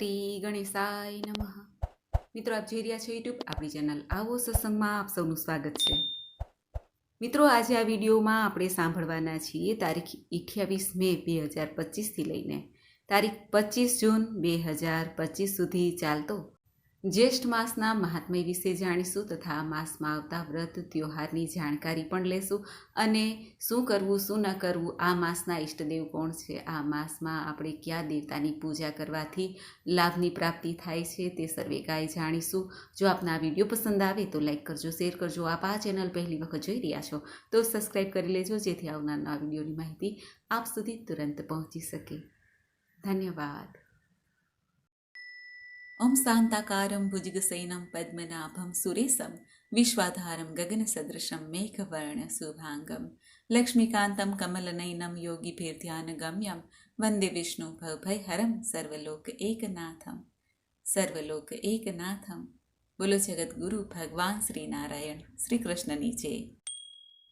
શ્રી ગણેશાય નમઃ. મિત્રો, આપ જોઈ રહ્યા છો યુટ્યુબ આપણી ચેનલ આવો સત્સંગમાં આપ સૌનું સ્વાગત છે. મિત્રો, આજે આ વિડીયોમાં આપણે સાંભળવાના છીએ તારીખ અઠ્યાવીસ મે બે હજાર પચીસથી લઈને તારીખ પચીસ જૂન બે હજાર પચીસ સુધી ચાલતો જ્યેષ્ઠ માસના મહાત્મય વિશે જાણીશું તથા માસમાં આવતા વ્રત, ત્યોહારની જાણકારી પણ લેશું અને શું કરવું, શું ન કરવું, આ માસના ઈષ્ટદેવ કોણ છે, આ માસમાં આપણે કયા દેવતાની પૂજા કરવાથી લાભની પ્રાપ્તિ થાય છે તે સર્વે કાંઈ જાણીશું. જો આપના આ વીડિયો પસંદ આવે તો લાઈક કરજો, શેર કરજો, આપ આ ચેનલ પહેલી વખત જોઈ રહ્યા છો તો સબસ્ક્રાઈબ કરી લેજો જેથી આવનાર નવા વિડીયોની માહિતી આપ સુધી તુરંત પહોંચી શકે. ધન્યવાદ. ઓમ શાંતાકારમ ભુજગસૈનમ પદ્મનાભમ સુરેશમ વિશ્વાધારમ ગગનસદૃશમ મેઘવર્ણ શુભાંગમ લક્ષ્મીકાંતમ કમલનયનમ યોગીભીર્ધ્યાનગમ્યમ વંદે વિષ્ણુ ભવભયહરમ સર્વલોક એકનાથમ સર્વલોક એકનાથમ બોલો જગદગુરુ ભગવાન શ્રી નારાયણ શ્રી કૃષ્ણની જય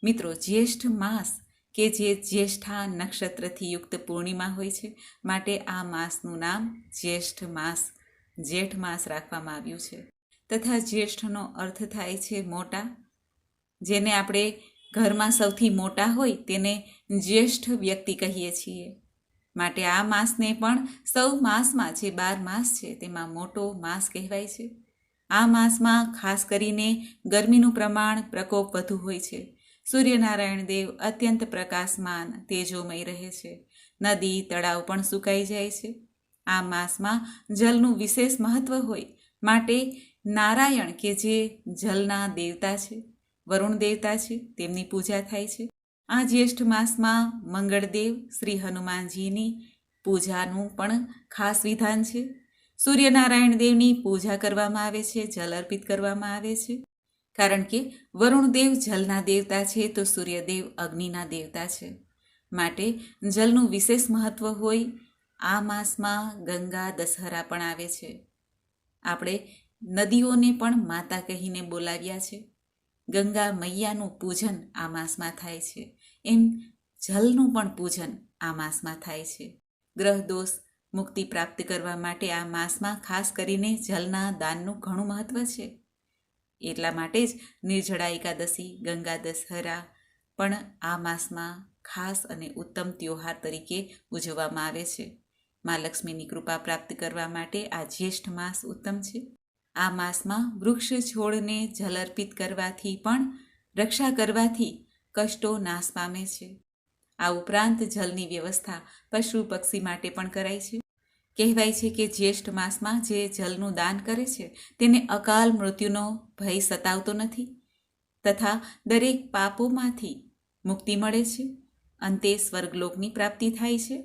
મિત્રો જ્યેષ્ઠ માસ કે જે જ્યેષ્ઠા નક્ષત્રથી યુક્ત પૂર્ણિમા હોય છે, માટે આ માસનું નામ જ્યેષ્ઠ માસ જેઠ માસ રાખવામાં આવ્યું છે. તથા જ્યેષ્ઠનો અર્થ થાય છે મોટા. જેને આપણે ઘરમાં સૌથી મોટા હોય તેને જ્યેષ્ઠ વ્યક્તિ કહીએ છીએ. માટે આ માસને પણ સૌ માસમાં જે બાર માસ છે તેમાં મોટો માસ કહેવાય છે. આ માસમાં ખાસ કરીને ગરમીનું પ્રમાણ પ્રકોપ વધુ હોય છે. સૂર્યનારાયણ દેવ અત્યંત પ્રકાશમાન, તેજોમય રહે છે. નદી, તળાવ પણ સુકાઈ જાય છે. આ માસમાં જલનું વિશેષ મહત્વ હોય માટે નારાયણ કે જે જલના દેવતા છે, વરુણ દેવતા છે, તેમની પૂજા થાય છે. આ જ્યેષ્ઠ માસમાં મંગળદેવ શ્રી હનુમાનજીની પૂજાનું પણ ખાસ વિધાન છે. સૂર્યનારાયણ દેવની પૂજા કરવામાં આવે છે, જલ અર્પિત કરવામાં આવે છે. કારણ કે વરુણદેવ જલના દેવતા છે તો સૂર્યદેવ અગ્નિના દેવતા છે. માટે જલનું વિશેષ મહત્વ હોય આ માસમાં ગંગા દશહરા પણ આવે છે. આપણે નદીઓને પણ માતા કહીને બોલાવ્યા છે. ગંગા મૈયાનું પૂજન આ માસમાં થાય છે. એમ જલનું પણ પૂજન આ માસમાં થાય છે. ગ્રહ દોષ મુક્તિ પ્રાપ્ત કરવા માટે આ માસમાં ખાસ કરીને જલના દાનનું ઘણું મહત્વ છે. એટલા માટે જ નિર્જળા એકાદશી, ગંગા દશહરા પણ આ માસમાં ખાસ અને ઉત્તમ ત્યોહાર તરીકે ઉજવવામાં આવે છે. મા લક્ષ્મીની કૃપા પ્રાપ્ત કરવા માટે આ જ્યેષ્ઠ માસ ઉત્તમ છે. આ માસમાં વૃક્ષ છોડને જલ અર્પિત કરવાથી પણ, રક્ષા કરવાથી કષ્ટો નાશ પામે છે. આ ઉપરાંત જલની વ્યવસ્થા પશુ પક્ષી માટે પણ કરાય છે. કહેવાય છે કે જ્યેષ્ઠ માસમાં જે જલનું દાન કરે છે, તેને અકાલ મૃત્યુનો ભય સતાવતો નથી તથા દરેક પાપોમાંથી મુક્તિ મળે છે. અંતે સ્વર્ગલોકની પ્રાપ્તિ થાય છે.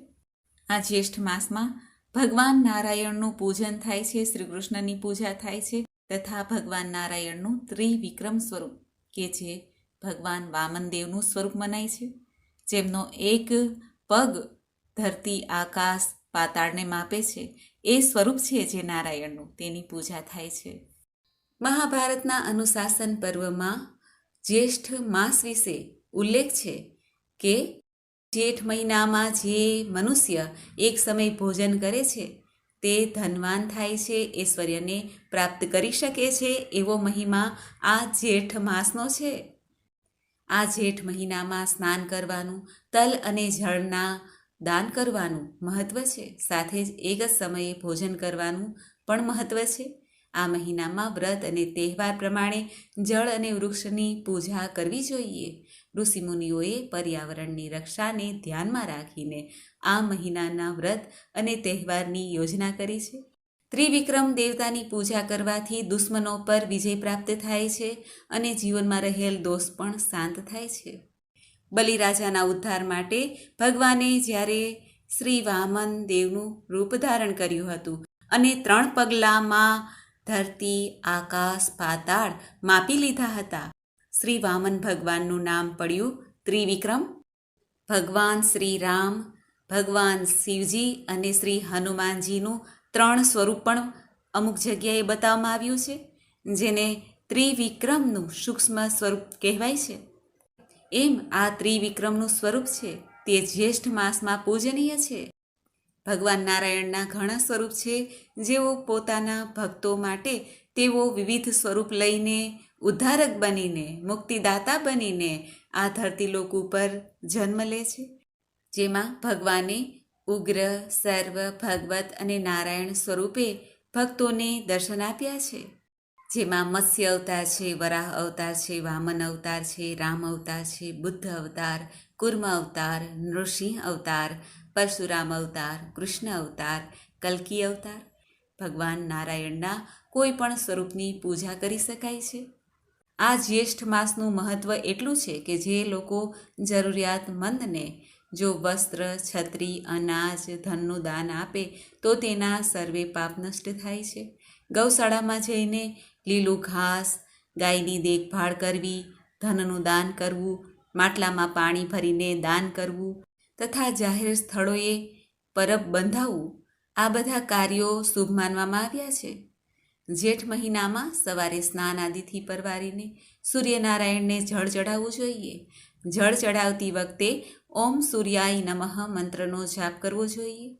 આ જ્યેષ્ઠ માસમાં ભગવાન નારાયણનું પૂજન થાય છે, શ્રી કૃષ્ણની પૂજા થાય છે, તથા ભગવાન નારાયણનું ત્રિવિક્રમ સ્વરૂપ, કે જે ભગવાન વામનદેવનું સ્વરૂપ મનાય છે. જેમનો એક પગ ધરતી આકાશ પાતાળને માપે છે, એ સ્વરૂપ છે જે નારાયણનું, તેની પૂજા થાય છે. મહાભારતના અનુશાસન પર્વમાં જ્યેષ્ઠ માસ વિશે ઉલ્લેખ છે કે જેઠ મહિનામાં જે મનુષ્ય એક સમય ભોજન કરે છે, તે ધનવાન થાય છે, ઐશ્વર્યને પ્રાપ્ત કરી શકે છે એવો મહિમા આ જેઠ માસનો છે. આ જેઠ મહિનામાં સ્નાન કરવાનું, તલ અને જળના દાન કરવાનું મહત્વ છે. સાથે જ એક જ સમયે ભોજન કરવાનું પણ મહત્વ છે. આ મહિનામાં વ્રત અને તહેવાર પ્રમાણે જળ અને વૃક્ષની પૂજા કરવી જોઈએ. ઋષિમુનિઓએ પર્યાવરણની રક્ષાને ધ્યાનમાં રાખીને આ મહિનાના વ્રત અને તહેવારની યોજના કરી છે. ત્રિવિક્રમ દેવતાની પૂજા કરવાથી દુશ્મનો પર વિજય પ્રાપ્ત થાય છે અને જીવનમાં રહેલ દોષ પણ શાંત થાય છે. બલિરાજાના ઉદ્ધાર માટે ભગવાને જ્યારે શ્રી વામન દેવનું રૂપ ધારણ કર્યું હતું અને ત્રણ પગલામાં ધરતી, આકાશ, પાતાળ માપી લીધા હતા શ્રી વામન ભગવાનનું નામ પડ્યું ત્રિવિક્રમ. ભગવાન શ્રી રામ ભગવાન શિવજી અને શ્રી હનુમાનજીનું ત્રણ સ્વરૂપ પણ અમુક જગ્યાએ બતાવવામાં આવ્યું છે, જેને ત્રિવિક્રમનું સૂક્ષ્મ સ્વરૂપ કહેવાય છે. એમ આ ત્રિવિક્રમનું સ્વરૂપ છે, તે જ્યેષ્ઠ માસમાં પૂજનીય છે. ભગવાન નારાયણના ઘણા સ્વરૂપ છે, જેઓ પોતાના ભક્તો માટે તેઓ વિવિધ સ્વરૂપ લઈને ઉદ્ધારક બનીને, મુક્તિદાતા બનીને આ ધરતી લોક ઉપર જન્મ લે છે. જેમાં ભગવાને ઉગ્ર, સર્વ, ભગવત અને નારાયણ સ્વરૂપે ભક્તોને દર્શન આપ્યા છે. જેમાં મત્સ્ય અવતાર છે, વરાહ અવતાર છે, વામન અવતાર છે, રામ અવતાર છે, બુદ્ધ અવતાર, કુર્મ અવતાર, નૃસિંહ અવતાર, પરશુરામ અવતાર, કૃષ્ણ અવતાર, કલ્કી અવતાર. ભગવાન નારાયણના કોઈ પણ સ્વરૂપની પૂજા કરી શકાય છે. આ જ્યેષ્ઠ માસનું મહત્ત્વ એટલું છે કે જે લોકો જરૂરિયાતમંદને જો વસ્ત્ર, છત્રી, અનાજ, ધનનું દાન આપે, તો તેના સર્વે પાપ નષ્ટ થાય છે. ગૌશાળામાં જઈને લીલું ઘાસ, ગાયની દેખભાળ કરવી, ધનનું દાન કરવું, માટલામાં પાણી ભરીને દાન કરવું, તથા જાહેર સ્થળોએ પરબ બંધાવવું, આ બધા કાર્યો શુભ માનવામાં આવ્યા છે. જેઠ મહિનામાં સવારે સ્નાન આદિથી પરવારીને સૂર્યનારાયણને જળ ચઢાવવું જોઈએ. જળ ચઢાવતી વખતે ઓમ સૂર્યાય નમઃ મંત્રનો જાપ કરવો જોઈએ.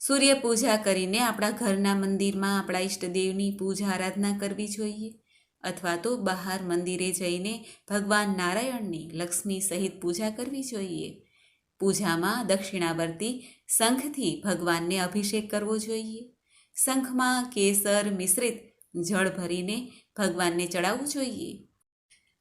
સૂર્ય પૂજા કરીને આપણા ઘરના મંદિરમાં આપણા ઈષ્ટદેવની પૂજા આરાધના કરવી જોઈએ. અથવા તો બહાર મંદિરે જઈને ભગવાન નારાયણની લક્ષ્મી સહિત પૂજા કરવી જોઈએ. પૂજામાં દક્ષિણાવર્તી શંખથી ભગવાનને અભિષેક કરવો જોઈએ. શંખમાં કેસર મિશ્રિત જળ ભરીને ભગવાનને ચડાવવું જોઈએ.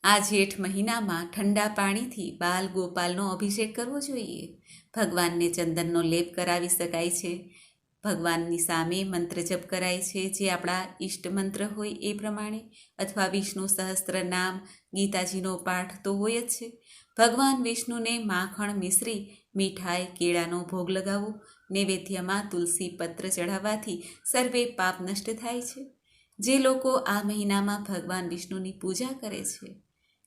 આ જેઠ મહિનામાં ઠંડા પાણીથી બાલ ગોપાલનો અભિષેક કરવો જોઈએ. ભગવાનને ચંદનનો લેપ કરાવી શકાય છે. ભગવાનની સામે મંત્ર જપ કરાય છે, જે આપણા ઈષ્ટ મંત્ર હોય એ પ્રમાણે, અથવા વિષ્ણુ સહસ્ત્ર નામ, ગીતાજીનો પાઠ તો હોય જ છે. ભગવાન વિષ્ણુને માખણ મિશ્રી મીઠાઈ, કેળાનો ભોગ લગાવો નૈવેદ્યમાં તુલસી પત્ર ચઢાવવાથી સર્વે પાપ નષ્ટ થાય છે. જે લોકો આ મહિનામાં ભગવાન વિષ્ણુની પૂજા કરે છે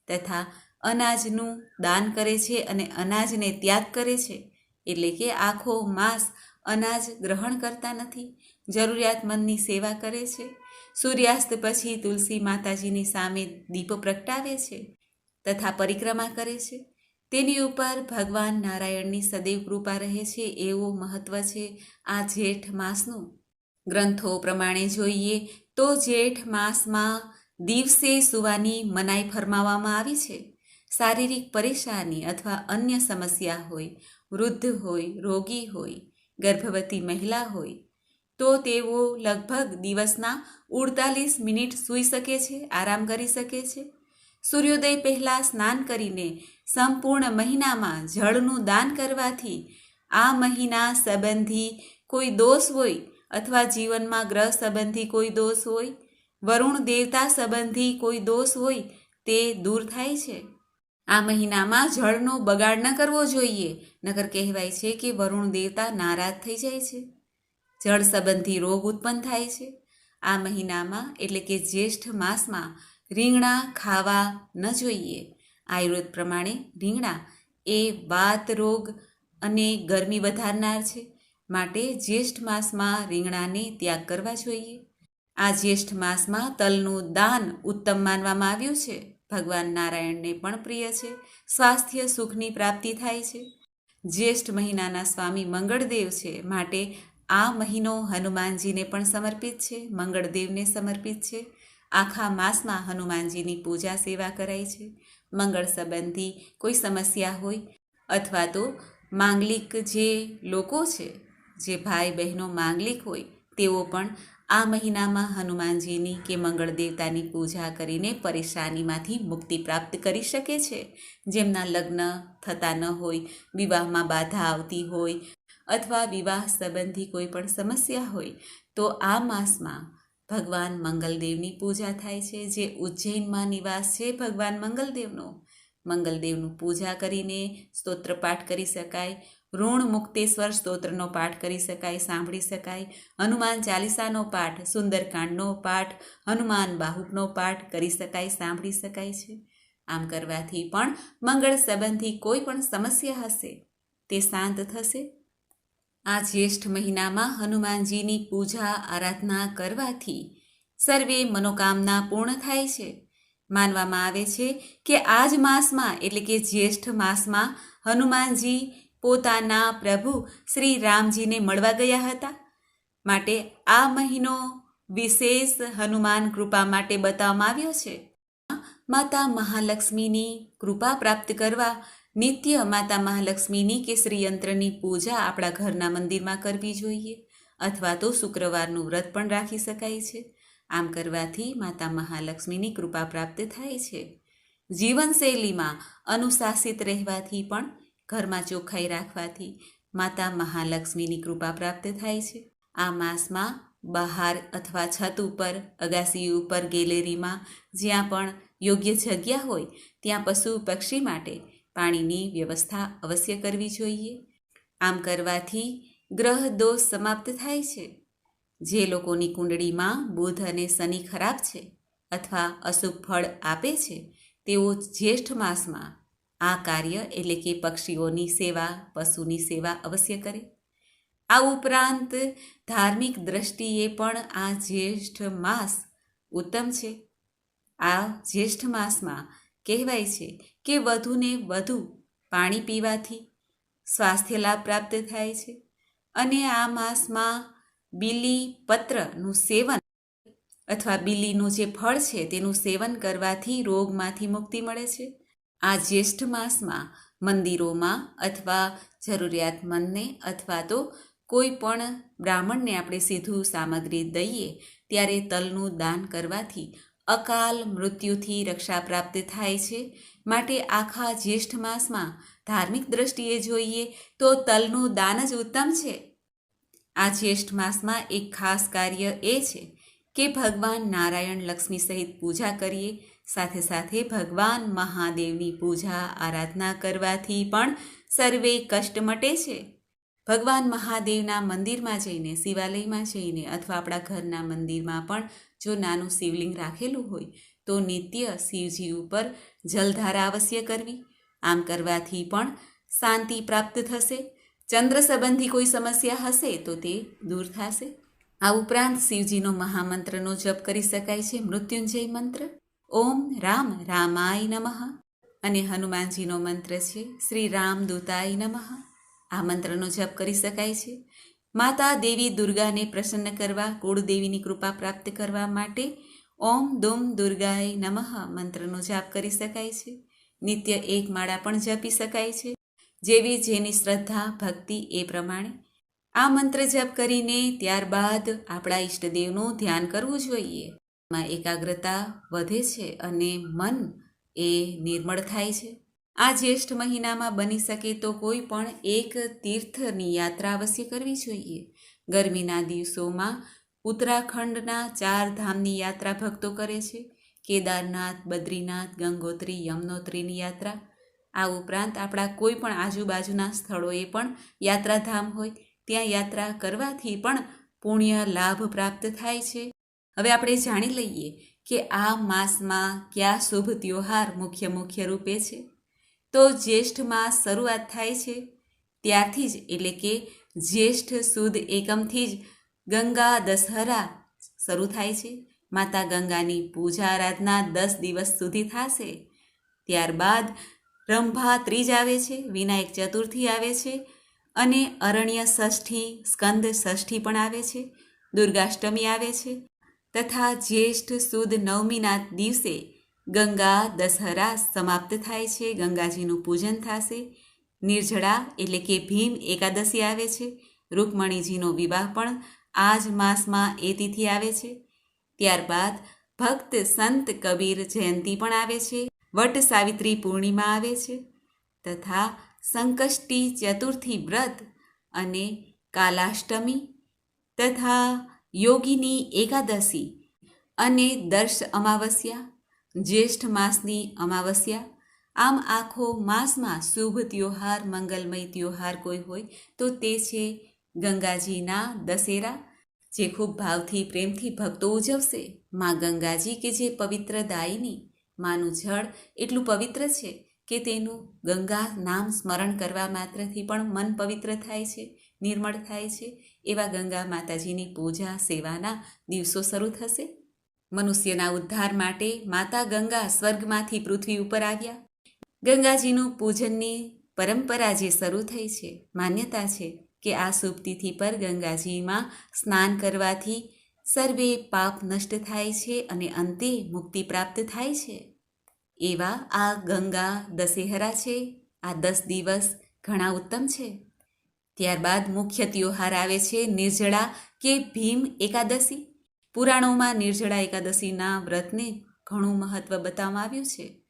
તથા અનાજનું દાન કરે છે અને અનાજને ત્યાગ કરે છે, એટલે કે આખો માસ અનાજ ગ્રહણ કરતા નથી જરૂરિયાતમંદની સેવા કરે છે. સૂર્યાસ્ત પછી તુલસી માતાજીની સામે દીપ પ્રગટાવે છે તથા પરિક્રમા કરે છે. તેની ઉપર ભગવાન નારાયણની સદૈવ કૃપા રહે છે એવું મહત્વ છે આ જેઠ માસનું. ગ્રંથો પ્રમાણે જોઈએ તો જેઠ માસમાં દિવસે સુવાની મનાઈ ફરમાવવામાં આવી છે. શારીરિક પરેશાની અથવા અન્ય સમસ્યા હોય, વૃદ્ધ હોય, રોગી હોય, ગર્ભવતી મહિલા હોય, તો તેઓ લગભગ દિવસના ઉડતાલીસ મિનિટ સૂઈ શકે છે, આરામ કરી શકે છે. સૂર્યોદય પહેલાં સ્નાન કરીને સંપૂર્ણ મહિનામાં જળનું દાન કરવાથી આ મહિના સંબંધી કોઈ દોષ હોય અથવા જીવનમાં ગ્રહ સંબંધી કોઈ દોષ હોય, વરુણ દેવતા સંબંધી કોઈ દોષ હોય, તે દૂર થાય છે. આ મહિનામાં જળનો બગાડ ન કરવો જોઈએ નગર કહેવાય છે કે વરુણ દેવતા નારાજ થઈ જાય છે. જળ સંબંધી રોગ ઉત્પન્ન થાય છે. આ મહિનામાં એટલે કે જ્યેષ્ઠ માસમાં રીંગણા ખાવા ન જોઈએ. આયુર્વેદ પ્રમાણે રીંગણા એ વાત રોગ અને ગરમી વધારનાર છે. માટે જ્યેષ્ઠ માસમાં રીંગણાને ત્યાગ કરવા જોઈએ. આ જ્યેષ્ઠ માસમાં તલનું દાન ઉત્તમ માનવામાં આવ્યું છે. ભગવાન નારાયણને પણ પ્રિય છે. સ્વાસ્થ્ય સુખની પ્રાપ્તિ થાય છે. જ્યેષ્ઠ મહિનાના સ્વામી મંગળદેવ છે. માટે આ મહિનો હનુમાનજીને પણ સમર્પિત છે. મંગળદેવને સમર્પિત છે. આખા માસમાં હનુમાનજીની પૂજા સેવા કરાય છે. મંગળ સંબંધી કોઈ સમસ્યા હોય અથવા તો માંગલિક જે લોકો છે, જે ભાઈ બહેનો માંગલિક હોય, તેઓ પણ આ મહિનામાં હનુમાનજીની કે મંગળ દેવતાની પૂજા કરીને પરેશાનીમાંથી મુક્તિ પ્રાપ્ત કરી શકે છે. જેમના લગ્ન થતા ન હોય, વિવાહમાં બાધા આવતી હોય અથવા વિવાહ સંબંધી કોઈ પણ સમસ્યા હોય, તો આ માસમાં ભગવાન મંગલદેવની પૂજા થાય છે, જે ઉજ્જૈનમાં નિવાસ છે ભગવાન મંગલદેવનો. મંગલદેવનું પૂજા કરીને સ્તોત્ર પાઠ કરી શકાય, ઋણ મુક્તેશ્વર સ્તોત્રનો પાઠ કરી શકાય, સાંભળી શકાય, હનુમાન ચાલીસાનો પાઠ, સુંદરકાંડનો પાઠ, હનુમાન બાહુકનો પાઠ કરી શકાય, સાંભળી શકાય છે. આમ કરવાથી પણ મંગળ સંબંધી કોઈ પણ સમસ્યા હશે, તે શાંત થશે. આ જ્યેષ્ઠ મહિનામાં હનુમાનજીની પૂજા આરાધના કરવાથી સર્વે મનોકામના પૂર્ણ થાય છે. માનવામાં આવે છે કે આ જ માસમાં, એટલે કે જ્યેષ્ઠ માસમાં, હનુમાનજી પોતાના પ્રભુ શ્રી રામજીને મળવા ગયા હતા. માટે આ મહિનો વિશેષ હનુમાન કૃપા માટે બતાવવામાં આવ્યો છે. માતા મહાલક્ષ્મીની કૃપા પ્રાપ્ત કરવા નિત્ય માતા મહાલક્ષ્મીની કે શ્રીયંત્રની પૂજા આપણા ઘરના મંદિરમાં કરવી જોઈએ અથવા તો શુક્રવારનું વ્રત પણ રાખી શકાય છે. આમ કરવાથી માતા મહાલક્ષ્મીની કૃપા પ્રાપ્ત થાય છે. જીવનશૈલીમાં અનુશાસિત રહેવાથી પણ ઘરમાં ચોખ્ખાઈ રાખવાથી માતા મહાલક્ષ્મીની કૃપા પ્રાપ્ત થાય છે. આ માસમાં બહાર અથવા છત ઉપર, અગાસી ઉપર ગેલેરીમાં જ્યાં પણ યોગ્ય જગ્યા હોય, ત્યાં પશુ પક્ષી માટે પાણીની વ્યવસ્થા અવશ્ય કરવી જોઈએ. આમ કરવાથી ગ્રહ દોષ સમાપ્ત થાય છે. જે લોકોની કુંડળીમાં બુધ અને શનિ ખરાબ છે અથવા અશુભ ફળ આપે છે, તેઓ જ્યેષ્ઠ માસમાં આ કાર્ય એટલે કે પક્ષીઓની સેવા, પશુની સેવા અવશ્ય કરે. આ ઉપરાંત ધાર્મિક દ્રષ્ટિએ પણ આ જ્યેષ્ઠ માસ ઉત્તમ છે. આ જ્યેષ્ઠ માસમાં કહેવાય છે કે વધુને વધુ પાણી પીવાથી સ્વાસ્થ્ય લાભ પ્રાપ્ત થાય છે. અને આ માસમાં બીલી પત્રનું સેવન અથવા બીલીનું જે ફળ છે તેનું સેવન કરવાથી રોગમાંથી મુક્તિ મળે છે. આ જ્યેષ્ઠ માસમાં મંદિરોમાં અથવા જરૂરિયાતમંદને અથવા તો કોઈ પણ બ્રાહ્મણને આપણે સીધું સામગ્રી દઈએ ત્યારે તલનું દાન કરવાથી અકાલ મૃત્યુથી રક્ષા પ્રાપ્ત થાય છે. માટે આખા જ્યેષ્ઠ માસમાં ધાર્મિક દ્રષ્ટિએ જોઈએ તો તલનું દાન જ ઉત્તમ છે. આ જ્યેષ્ઠ માસમાં એક ખાસ કાર્ય એ છે કે ભગવાન નારાયણ લક્ષ્મી સહિત પૂજા કરીએ. સાથે સાથે ભગવાન મહાદેવની પૂજા, આરાધના કરવાથી પણ સર્વે કષ્ટ મટે છે. ભગવાન મહાદેવના મંદિરમાં જઈને, શિવાલયમાં જઈને અથવા આપણા ઘરના મંદિરમાં પણ જો નાનું શિવલિંગ રાખેલું હોય, તો નિત્ય શિવજી ઉપર જલધારા અવશ્ય કરવી. આમ કરવાથી પણ શાંતિ પ્રાપ્ત થશે. ચંદ્ર સંબંધી કોઈ સમસ્યા હશે, તો તે દૂર થશે. આ ઉપરાંત શિવજીનો મહામંત્રનો જપ કરી શકાય છે, મૃત્યુંજય મંત્ર. ઓમ રામ રામાય નમઃ. અને હનુમાનજીનો મંત્ર છે, શ્રી રામ દૂતાય નમઃ. આ મંત્રનો જપ કરી શકાય છે. માતા દેવી દુર્ગાને પ્રસન્ન કરવા કુળદેવીની કૃપા પ્રાપ્ત કરવા માટે ઓમ દુમ દુર્ગાય નમઃ મંત્રનો જાપ કરી શકાય છે. નિત્ય એક માળા પણ જપી શકાય છે. જેવી જેની શ્રદ્ધા, ભક્તિ એ પ્રમાણે. આ મંત્ર જપ કરીને ત્યારબાદ આપણા ઈષ્ટદેવનું ધ્યાન કરવું જોઈએ. માં એકાગ્રતા વધે છે અને મન એ નિર્મળ થાય છે. આ જ્યેષ્ઠ મહિનામાં બની શકે તો કોઈ પણ એક તીર્થની યાત્રા અવશ્ય કરવી જોઈએ. ગરમીના દિવસોમાં ઉત્તરાખંડના ચાર ધામની યાત્રા ભક્તો કરે છે. કેદારનાથ, બદ્રીનાથ, ગંગોત્રી, યમનોત્રીની યાત્રા. આ ઉપરાંત આપણા કોઈ પણ આજુબાજુના સ્થળોએ પણ યાત્રાધામ હોય. ત્યાં યાત્રા કરવાથી પણ પુણ્ય, લાભ પ્રાપ્ત થાય છે. હવે આપણે જાણી લઈએ કે આ માસમાં કયા શુભ ત્યોહાર મુખ્ય મુખ્ય રૂપે છે. તો જ્યેષ્ઠમાં શરૂઆત થાય છે. ત્યારથી જ એટલે કે જ્યેષ્ઠ સુદ એકમથી જ ગંગા દશહરા શરૂ થાય છે. માતા ગંગાની પૂજા આરાધના દસ દિવસ સુધી થશે. ત્યારબાદ રંભા ત્રીજ આવે છે, વિનાયક ચતુર્થી આવે છે અને અરણ્ય ષષ્ઠી, સ્કંદ ષષ્ઠી પણ આવે છે. દુર્ગાષ્ટમી આવે છે તથા જ્યેષ્ઠ સુદ નવમીના દિવસે ગંગા દશહરા સમાપ્ત થાય છે, ગંગાજીનું પૂજન થશે. નિર્જળા એટલે કે ભીમ એકાદશી આવે છે. રૂકમણીજીનો વિવાહ પણ આ જ માસમાં એ તિથિ આવે છે. ત્યારબાદ ભક્ત સંત કબીર જયંતી પણ આવે છે. વટ સાવિત્રી પૂર્ણિમા આવે છે. તથા સંકષ્ટી ચતુર્થી વ્રત અને કાલાષ્ટમી તથા યોગીની એકાદશી અને દર્શ અમાવસ્યા જ્યેષ્ઠ માસની અમાવસ્યા. આમ આખો માસમાં શુભ ત્યોહાર, મંગલમય ત્યોહાર કોઈ હોય તો તે છે ગંગાજીના દશેરા, જે ખૂબ ભાવથી, પ્રેમથી ભક્તો ઉજવશે. માં ગંગાજી કે જે પવિત્ર દાયની, માનું જળ એટલું પવિત્ર છે કે તેનું ગંગા નામ સ્મરણ કરવા માત્રથી પણ મન પવિત્ર થાય છે, નિર્મળ થાય છે. એવા ગંગા માતાજીની પૂજા, સેવાના દિવસો શરૂ થશે. મનુષ્યના ઉદ્ધાર માટે માતા ગંગા સ્વર્ગમાંથી પૃથ્વી ઉપર આવ્યા. ગંગાજીનું પૂજનની પરંપરા જે શરૂ થઈ છે, માન્યતા છે કે આ શુભ તિથિ પર ગંગાજીમાં સ્નાન કરવાથી સર્વે પાપ નષ્ટ થાય છે અને અંતે મુક્તિ પ્રાપ્ત થાય છે. એવા આ ગંગા દશેહરા છે. આ દસ દિવસ ઘણા ઉત્તમ છે. ત્યારબાદ મુખ્ય ત્યોહાર આવે છે નિર્જળા કે ભીમ એકાદશી. પુરાણોમાં નિર્જળા એકાદશીના વ્રતને ઘણું મહત્ત્વ બતાવવામાં આવ્યું છે.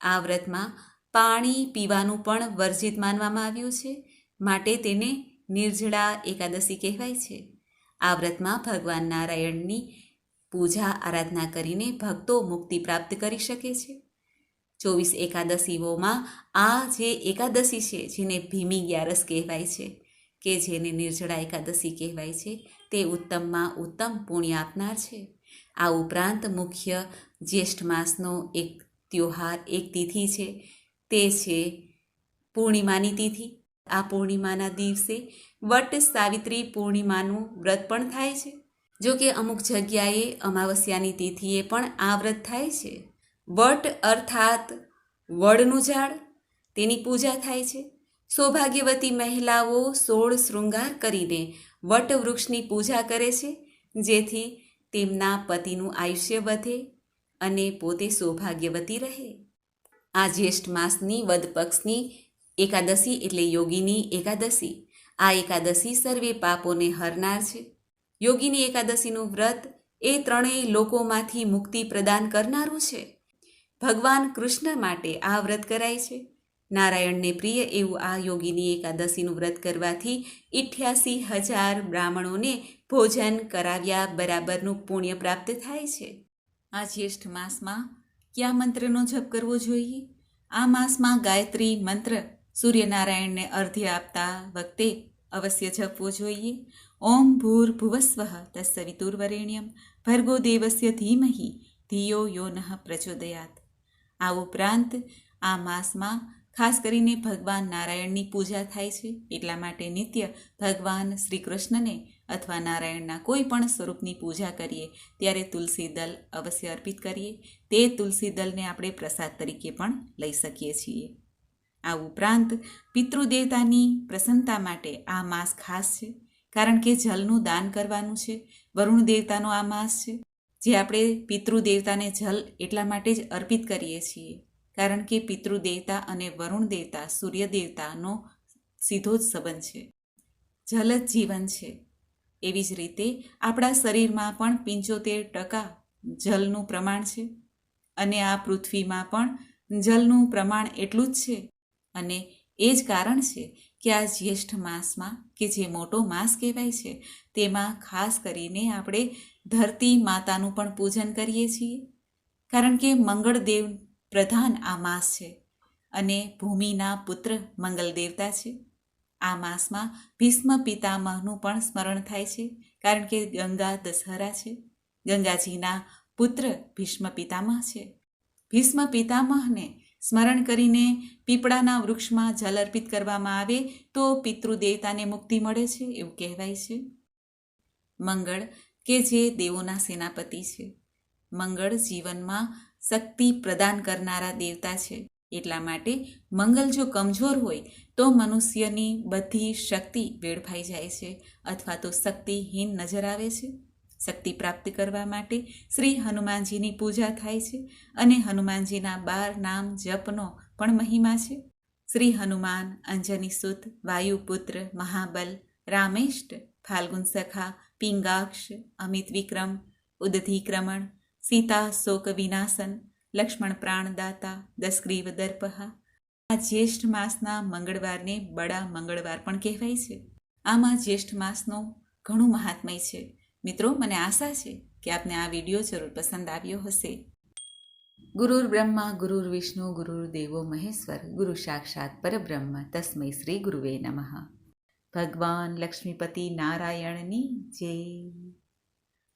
આ વ્રતમાં પાણી પીવાનું પણ વર્જિત માનવામાં આવ્યું છે. માટે તેને નિર્જળા એકાદશી કહેવાય છે. આ વ્રતમાં ભગવાન નારાયણની પૂજા આરાધના કરીને ભક્તો મુક્તિ પ્રાપ્ત કરી શકે છે. ચોવીસ એકાદશીઓમાં આ જે એકાદશી છે, જેને ભીમી ગ્યારસ કહેવાય છે, કે જેને નિર્જળા એકાદશી કહેવાય છે તે ઉત્તમમાં ઉત્તમ પુણ્ય આપનાર છે. આ ઉપરાંત મુખ્ય જ્યેષ્ઠ માસનો એક ત્યોહાર, એક તિથિ છે. તે છે પૂર્ણિમાની તિથિ. આ પૂર્ણિમાના દિવસે વટ સાવિત્રી પૂર્ણિમાનું વ્રત પણ થાય છે. જો કે અમુક જગ્યાએ અમાવસ્યાની તિથિએ પણ આ વ્રત થાય છે. વટ અર્થાત વડનું ઝાડ, તેની પૂજા થાય છે. સૌભાગ્યવતી મહિલાઓ સોળ શૃંગાર કરીને વટ વૃક્ષની પૂજા કરે છે, જેથી તેમના પતિનું આયુષ્ય વધે અને પોતે સૌભાગ્યવતી રહે. આ જ્યેષ્ઠ માસની વદ પક્ષની એકાદશી એટલે યોગીની એકાદશી. આ એકાદશી સર્વે પાપોને હરનાર છે. યોગીની એકાદશીનું વ્રત એ ત્રણેય લોકોમાંથી મુક્તિ પ્રદાન કરનારું છે. ભગવાન કૃષ્ણ માટે આ વ્રત કરાય છે. નારાયણને પ્રિય એવું આ યોગીની એકાદશીનું વ્રત કરવાથી ઇઠ્યાસી હજાર બ્રાહ્મણોને ભોજન કરાવ્યા બરાબરનું પુણ્ય પ્રાપ્ત થાય છે. આ જ્યેષ્ઠ માસમાં કયા મંત્રનો જપ કરવો જોઈએ? આ માસમાં ગાયત્રી મંત્ર સૂર્યનારાયણને અર્ધ્ય આપતા વખતે અવશ્ય જપવો જોઈએ. ઓમ ભૂર ભુવસ્વ તત્સવિતુર્વરેણ્યમ ભર્ગો દેવસ્ય ધીમહી ધિયો યો નઃ પ્રચોદયાત. આ ઉપરાંત આ માસમાં ખાસ કરીને ભગવાન નારાયણની પૂજા થાય છે. એટલા માટે નિત્ય ભગવાન શ્રી કૃષ્ણને અથવા નારાયણના કોઈ પણ સ્વરૂપની પૂજા કરીએ, ત્યારે તુલસી દલ અવશ્ય અર્પિત કરીએ. તે તુલસી દલને આપણે પ્રસાદ તરીકે પણ લઈ શકીએ છીએ. આ ઉપરાંત પિતૃદેવતાની પ્રસન્નતા માટે આ માસ ખાસ છે, કારણ કે જલનું દાન કરવાનું છે. વરુણ દેવતાનો આ માસ છે, જે આપણે પિતૃદેવતાને જલ એટલા માટે જ અર્પિત કરીએ છીએ. કારણ કે પિતૃદેવતા અને વરુણ દેવતા સૂર્ય દેવતાનો સીધો જ સંબંધ છે. જલ જ જીવન છે. એવી જ રીતે આપણા શરીરમાં પણ પંચોતેર ટકા જલનું પ્રમાણ છે અને આ પૃથ્વીમાં પણ જલનું પ્રમાણ એટલું જ છે અને એ જ કારણ છે કે આ જ્યેષ્ઠ માસમાં કે જે મોટો માસ કહેવાય છે તેમાં ખાસ કરીને આપણે ધરતી માતાનું પણ પૂજન કરીએ છીએ. કારણ કે મંગળદેવ પ્રધાન આ માસ છે અને ભૂમિના પુત્ર મંગલ દેવતા છે. આ માસમાં ભીષ્મ પિતામહનું પણ સ્મરણ થાય છે કારણ કે ગંગા દશહરા છે. ગંગાજીના પુત્ર ભીષ્મ પિતામહ છે. ભીષ્મ પિતામહને સ્મરણ કરીને પીપળાના વૃક્ષમાં જલ અર્પિત કરવામાં આવે તો પિતૃદેવતાને મુક્તિ મળે છે એવું કહેવાય છે. મંગળ કે જે દેવોના સેનાપતિ છે. મંગળ જીવનમાં શક્તિ પ્રદાન કરનારા દેવતા છે. એટલા માટે મંગલ જો કમજોર હોય, તો મનુષ્યની બધી શક્તિ વેડફાઈ જાય છે અથવા તો શક્તિહીન નજર આવે છે. શક્તિ પ્રાપ્ત કરવા માટે શ્રી હનુમાનજીની પૂજા થાય છે અને હનુમાનજીના બાર નામ જપનો પણ મહિમા છે. શ્રી હનુમાન, અંજની સુત, વાયુપુત્ર, મહાબલ, રામેષ્ટ, ફાલ્ગુન સખા, પિંગાક્ષ, અમિત વિક્રમ, ઉદધિક્રમણ સીતા શોક વિનાશન લક્ષ્મણ પ્રાણદાતા દસગ્રીવ દર્પહા આ જ્યેષ્ઠ માસના મંગળવારને બડા મંગળવાર પણ કહેવાય છે। આમાં જ્યેષ્ઠ માસનો ઘણું મહાત્મય છે। મિત્રો, મને આશા છે કે આપને આ વીડિયો જરૂર પસંદ આવ્યો હશે। ગુરુર બ્રહ્મા, ગુરુર વિષ્ણુ, ગુરુર દેવો મહેશ્વર, ગુરુ સાક્ષાત પરબ્રહ્મ, તસ્મૈ શ્રી ગુરુવે નમઃ। ભગવાન લક્ષ્મીપતિ નારાયણની જય।